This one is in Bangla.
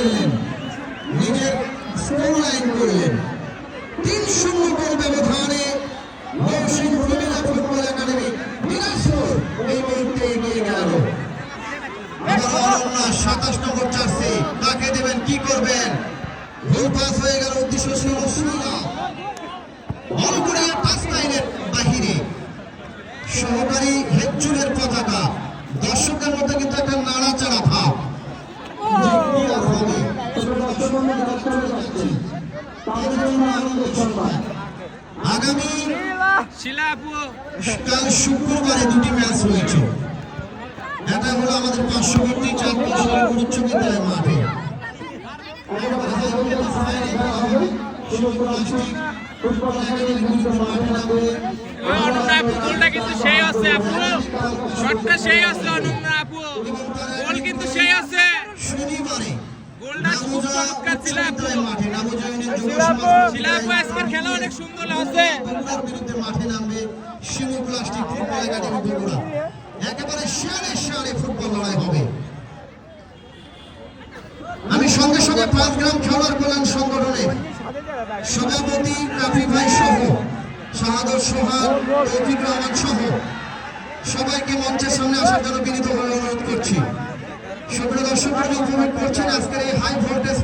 ফেললেন নিজের স্কোর লাইন করলেন। তিন শূন্য গোল। ব্যবধানে সাতাশ নম্বর চার্সি তাকে দেবেন, কি করবেন? ভুল পাস হয়ে গেল, উদ্দেশ্য আপু কাল শুক্রবারে দুটি ম্যাচ রয়েছে। এটা হলো চারটি সরকারি উচ্চ বিদ্যালয় মাঠে। কিন্তু সেই আছে আপু। শটটা সেই আছে অনুমনা আপু। খেলা অনেক সুন্দর আছে। মাঠে নামবে Shimu plastic football academy Bogura. একেবারে শিয়ারে শিয়ারে ফুটবল লড়াই হবে। আমি সঙ্গে সঙ্গে পাঁচ গ্রাম খেলোয়াড় কল্যাণ সংগঠনের সভাপতি রাফি ভাই সহ শাহাদর সোহাগ রফিক রহমান সহ সবাইকে মঞ্চের সামনে আসার জন্য বিনীত Հայաստանից եւ վերջին ասկրի հայ որպես